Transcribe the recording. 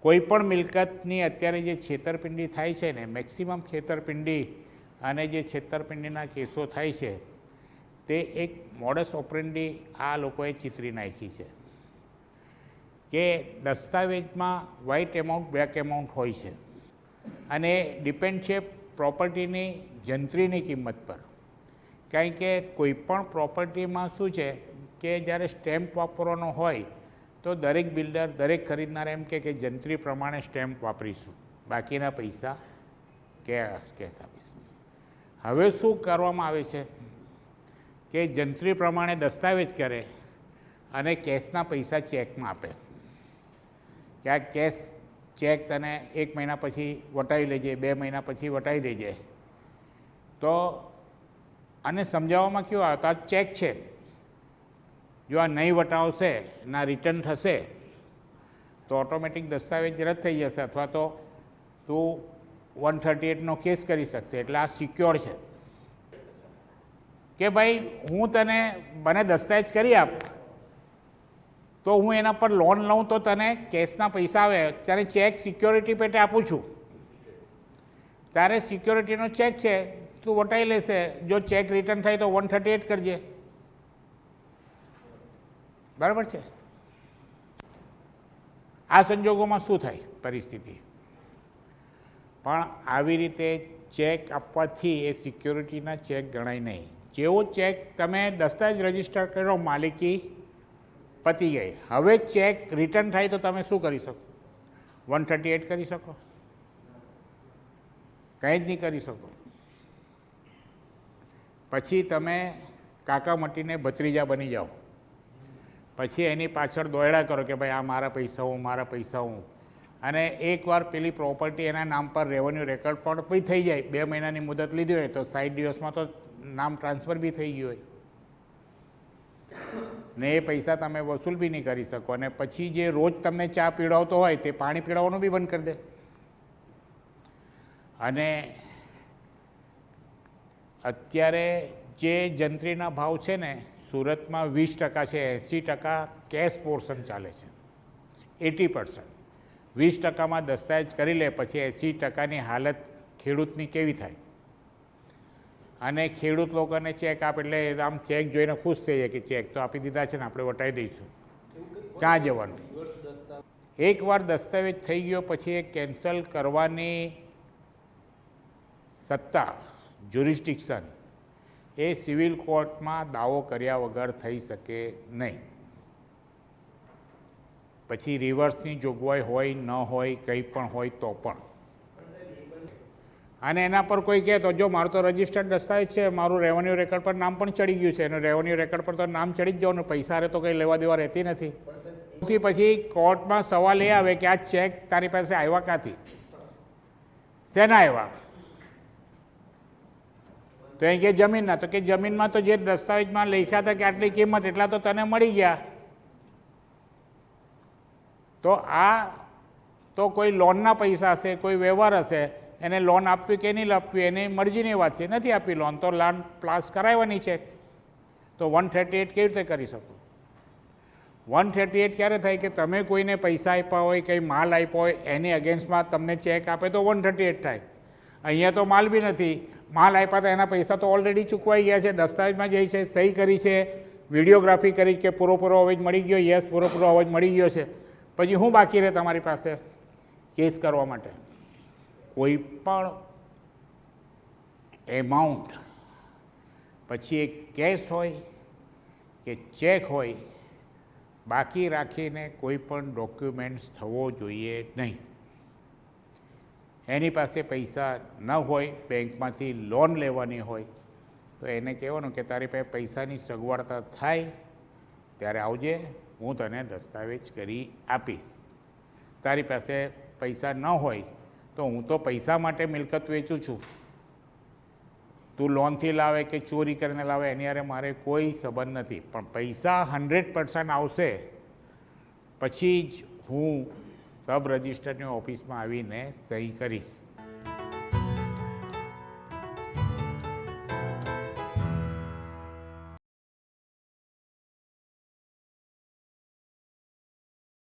કોઈ પણ મિલકતની અત્યારે જે છેતરપિંડી થાય છે ને મેક્સિમમ છેતરપિંડી અને જે છેતરપિંડીના કેસો થાય છે, તે એક મોડસ ઓપરેન્ડી આ લોકોએ ચિતરી નાખી છે. કે દસ્તાવેજમાં વ્હાઇટ એમાઉન્ટ બ્લેક એમાઉન્ટ હોય છે. અને ડિપેન્ડ છે પ્રોપર્ટીની જંત્રીની કિંમત પર. કારણ કે કોઈ પણ પ્રોપર્ટીમાં શું છે કે જ્યારે સ્ટેમ્પ વાપરવાનો હોય તો દરેક બિલ્ડર, દરેક ખરીદનાર એમ કે કે જંત્રી પ્રમાણે સ્ટેમ્પ વાપરીશું. બાકીના પૈસા કેશ કેશ આપીશું. હવે શું કરવામાં આવે છે? કે જંત્રી પ્રમાણે દસ્તાવેજ કરે અને કેશના પૈસા ચેકમાં આપે. કે આ કેશ ચેક તને એક મહિના પછી વટાવી લેજે, બે મહિના પછી વટાવી દેજે. તો, અને સમજાવવામાં કેવું આવે? તો આ ચેક છે. જો આ નહીં વટાવશે ના રિટર્ન થશે, તો ઓટોમેટિક દસ્તાવેજ રદ થઈ જશે અથવા તો તું વન થર્ટી એટનો કેસ કરી શકશે. એટલે આ સિક્યોર છે. કે ભાઈ, હું તને, મને દસ્તાવેજ કરી આપ, તો હું એના પર લોન લઉં તો તને કેશના પૈસા આવે, ત્યારે ચેક સિક્યોરિટી પેટે આપું છું. ત્યારે સિક્યોરિટીનો ચેક છે, તું વટાઈ લેશે. જો ચેક રિટર્ન થાય તો વન થર્ટી એટ કરજે. બરાબર છે? આ સંજોગોમાં શું થાય પરિસ્થિતિ? પણ આવી રીતે ચેક આપવાથી એ સિક્યોરિટીના ચેક ગણાય નહીં. જેવો ચેક તમે દસ્તાવેજ રજિસ્ટર કર્યો, માલિકી પતી ગઈ. હવે ચેક રિટર્ન થાય તો તમે શું કરી શકો? વન થર્ટી એટ કરી શકો? કંઈ જ નહીં કરી શકો. પછી તમે કાકા મટીને ભત્રીજા બની જાઓ. પછી એની પાછળ દોયડા કરો કે ભાઈ આ મારા પૈસા હું, મારા પૈસા હું. અને એકવાર પેલી પ્રોપર્ટી એના નામ પર રેવન્યુ રેકોર્ડ પણ બી થઈ જાય. બે મહિનાની મુદત લીધી હોય તો સાઠ દિવસમાં તો નામ ટ્રાન્સફર બી થઈ ગયું હોય. ને એ પૈસા તમે વસૂલ બી નહીં કરી શકો. અને પછી જે રોજ તમને ચા પીવડાવતો હોય તે પાણી પીવડાવવાનું બી બંધ કરી દે. અને અત્યારે જે જંત્રીના ભાવ છે ને સુરતમાં વીસ ટકા છે, એંસી ટકા કેશ પોર્શન ચાલે છે. Eighty percent. વીસ ટકામાં દસ્તાવેજ કરી લે, પછી એંસી ટકાની હાલત ખેડૂતની કેવી થાય? અને ખેડૂત લોકોને ચેક આપે, એટલે આમ ચેક જોઈને ખુશ થઈ જાય કે ચેક તો આપી દીધા છે ને, આપણે વટાવી દઈશું. ક્યાં જવાનું? એકવાર દસ્તાવેજ થઈ ગયો, પછી એ કેન્સલ કરવાની સત્તા જ્યુરિસ્ટિક્શન એ સિવિલ કોર્ટમાં દાવો કર્યા વગર થઈ શકે નહીં. પછી રિવર્સની જોગવાઈ હોય, ન હોય, કંઈ પણ હોય તો પણ. અને એના પર કોઈ કહે તો જો મારું તો રજિસ્ટર્ડ દસ્તાવેજ છે, મારું રેવન્યુ રેકર્ડ પર નામ પણ ચડી ગયું છે. એનું રેવન્યુ રેકર્ડ પર તો નામ ચડી જ જવાનું, પૈસા હારે તો કંઈ લેવા દેવા રહેતી નથી. સૌથી પછી કોર્ટમાં સવાલ એ આવે કે આ ચેક તારી પાસે આવ્યા ક્યાંથી? શેના આવ્યા? તો એ કે જમીનના, તો કે જમીનમાં તો જે દસ્તાવેજમાં લખ્યા હતા કે આટલી કિંમત, એટલા તો તને મળી ગયા. તો આ તો કોઈ લોનના પૈસા હશે, કોઈ વ્યવહાર હશે, એને લોન આપવી કે નહીં આપવી, એની મરજીની વાત છે, નથી આપી લોન, તો લોન પ્લાસ કરાવવાની છે. તો વન થર્ટી એટ કેવી રીતે કરી શકો? વન થર્ટી એટ ક્યારે થાય કે તમે કોઈને પૈસા આપ્યા હોય, કંઈ માલ આપ્યો હોય, એની અગેન્સ્ટમાં તમને ચેક આપે તો વન થર્ટી એટ થાય. અહીંયા તો માલ બી નથી. માલ આપ્યા હતા, એના પૈસા તો ઓલરેડી ચૂકવાઈ ગયા છે, દસ્તાવેજમાં જઈ છે સહી કરી છે વિડીયોગ્રાફી કરી કે પૂરો અવાજ મળી ગયો યસ પૂરો અવાજ મળી ગયો છે. પછી હું બાકી રહે તમારી પાસે કેસ કરવા માટે? કોઈ પણ એમાઉન્ટ પછી એ કેશ હોય કે ચેક હોય, બાકી રાખીને કોઈ પણ ડોક્યુમેન્ટ્સ થવો જોઈએ નહીં. એની પાસે પૈસા ન હોય, બેંકમાંથી લોન લેવાની હોય, તો એને કહેવાનું કે તારી પાસે પૈસાની સગવડતા થાય, ત્યારે આવજે, હું તને દસ્તાવેજ કરી આપીશ. તારી પાસે પૈસા ન હોય, તો હું તો પૈસા માટે મિલકત વેચું છું. તું લોનથી લાવે કે ચોરી કરીને લાવે, એની હારે મારે કોઈ સંબંધ નથી. પણ પૈસા હંડ્રેડ પર્સન્ટ આવશે, પછી જ હું સબ રજિસ્ટરની ઓફિસમાં આવીને સહી કરીશ.